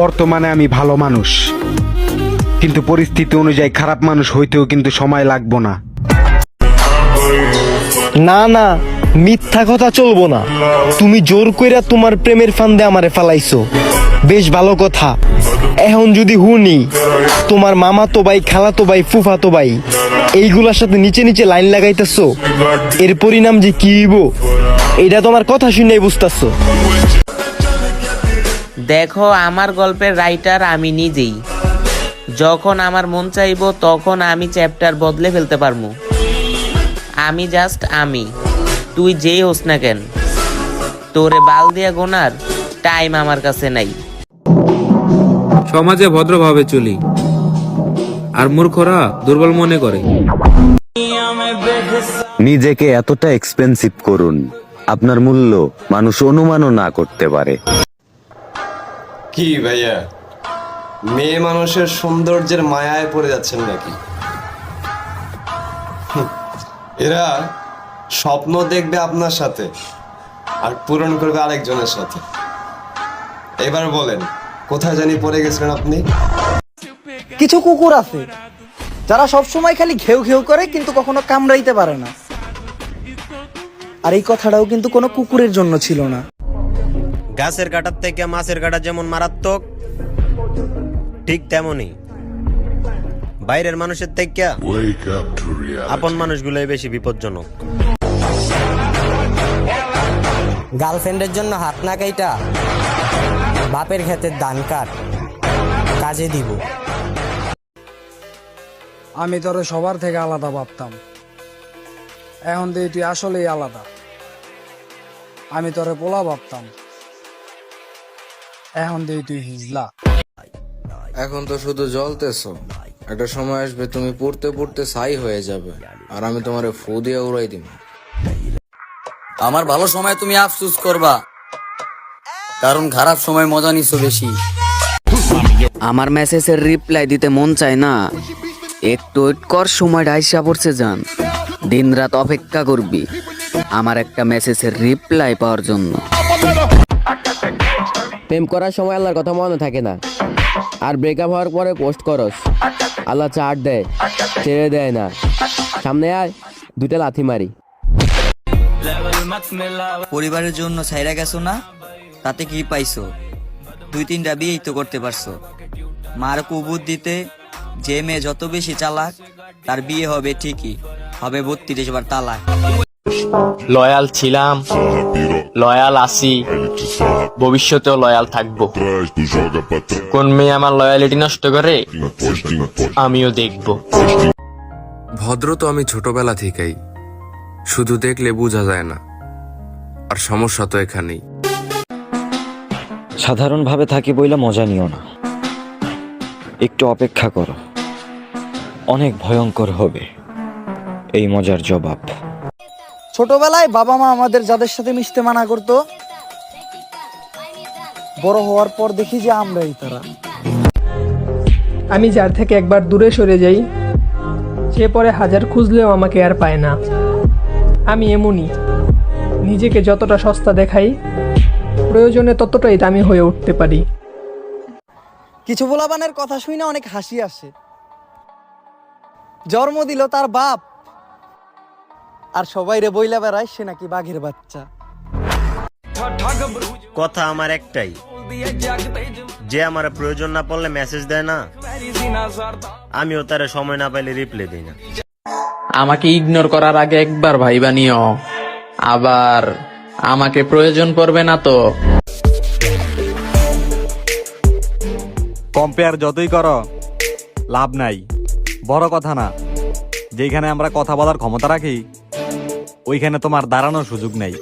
বর্তমানে আমি ভালো মানুষ। কিন্তু পরিস্থিতি অনুযায়ী খারাপ মানুষ হইতেও কিন্তু সময় লাগবো না। না না, মিথ্যা কথা চলবো না। তুমি জোর কইরা তোমার প্রেমের ফান্দে আমারে ফালাইছো। বেশ ভালো কথা। এখন যদি হুনি, তোমার মামা তো ভাই, খালা তো ভাই, ফুফা তো ভাই, এইগুলার সাথে নিচে নিচে লাইন লাগাইতেছো, এর পরিণাম যে কি হইব, এটা তোমার কথা শুনেই বুঝতেছো। দেখো আমার গল্পের রাইটার আমি নিজেই। যখন আমার মন চাইব তখন আমি চ্যাপ্টার বদলে ফেলতে পারব আমি জাস্ট আমি। তুই যেই হোস না কেন। তোরে বাল দিয়া গোনার টাইম আমার কাছে নাই। সমাজে ভদ্রভাবে চলি। আর মূর্খরা দুর্বল মনে করে। নিজেকে এতটা এক্সপেন্সিভ করুন। আপনার মূল্য মানুষ অনুমানও না করতে পারে। কি ভাইয়া? মেয়ে মানুষের সৌন্দর্যের মায়ায় পড়ে যাচ্ছেন নাকি? এরা স্বপ্ন দেখবে আপনার সাথে আর পূরণ করবে আরেকজনের সাথে। এবার বলেন, কোথায় জানি পড়ে গেছিলেন আপনি? কিছু কুকুর আছে, যারা সব সময় খালি ঘেউ ঘেউ করে কিন্তু কখনো কামড়াইতে পারে না। আর এই কথাটাও কিন্তু কোনো কুকুরের জন্য ছিল না। গাছের কাটার থেকে মাছের কাটা যেমন মারাত্মক ঠিক তেমনই। বাইরের মানুষের থেকে আপন মানুষগুলোই বেশি বিপজ্জনক। গার্লফ্রেন্ডের জন্য হাত না কাইটা বাপের ক্ষেতের দান কাট কাজে দিব। আমি তোরে সবার থেকে আলাদা ভাবতাম। এখন দিয়ে তুই আসলেই আলাদা। আমি তোরে পোলা ভাবতাম। এখন দিয়ে তুই হিজলা। এখন তো শুধু জ্বলতেছো। একটা সময় আসবে তুমি পড়তে পড়তে ছাই হয়ে যাবে। আর আমি তোমারে ফু দিয়ে উড়াই দিব। আমার ভালো সময় তুমি আফসুস করবা। কারণ খারাপ সময় মজা নিছো বেশি। আমার মেসেজের রিপ্লাই দিতে মন চায় না। একটু ওয়েট কর সময় আইসা পড়ছে যান দিনরাত অপেক্ষা করবি। আমার একটা মেসেজের রিপ্লাই পাওয়ার জন্য। প্রেম করার সময় আল্লাহর কথা মনে থাকে না। আর ব্রেকআপ হওয়ার পরে পোস্ট করস। আল্লাহ চাট দেয় ছেড়ে দেয় না। সামনে আয় দুইটা লাথি মারি। পরিবারের জন্য ছাইরা গেছো না? তাতে কি পাইছো? দুই তিনটা বিয়েই তো করতে পারছ। মার কুবুদ দিতে যে মেয়ে যত বেশি চালাক তার বিয়ে হবে ঠিকই। হবে বত্রিশ বার তালাক। লয়াল ছিলাম। লয়াল আছি। ভবিষ্যতেও লয়াল থাকব। কোন মেয়ে আমার লয়ালিটি নষ্ট করে? আমিও দেখব। ভদ্র তো আমি ছোটবেলা থেকেই। শুধু দেখলে বোঝা যায় না। আর সমস্যা তো এখানেই। সাধারণভাবে থাকি বইলা মজা নিও না। একটু অপেক্ষা করো। অনেক ভয়ঙ্কর হবে এই মজার জবাব। ছোটবেলায় বাবা মা আমাদের যাদের সাথে মিশতে মানা করতো বড় হওয়ার পর দেখি যে আমরাই তারা। আমি যার থেকে একবার দূরে সরে যাই সে পরে হাজার খুঁজলেও আমাকে আর পায় না। আমি এমনই নিজেকে যতটা সস্তা দেখাই প্রয়োজনে ততটাই দামি হয়ে উঠতে পারি। কিছু পোলাবানের কথা শুনে অনেক হাসি আসে। জন্ম দিল তার বাপ। আর সবাই রে বইলা বেড়ায় সে নাকি বাঘের বাচ্চা। কথা আমার একটাই। যে আমার প্রয়োজন না পড়লে মেসেজ দেয় না। আমিও তার সময় না পাইলে রিপ্লাই দিই না। আমাকে ইগনোর করার আগে একবার ভাইবা নিও। আবার আমাকে প্রয়োজন পড়বে না তো। কম্পেয়ার যতই করো লাভ নাই। বড় কথা না যেখানে আমরা কথা বলার ক্ষমতা রাখি ওইখানে তোমার দাঁড়ানোর সুযোগ নাই।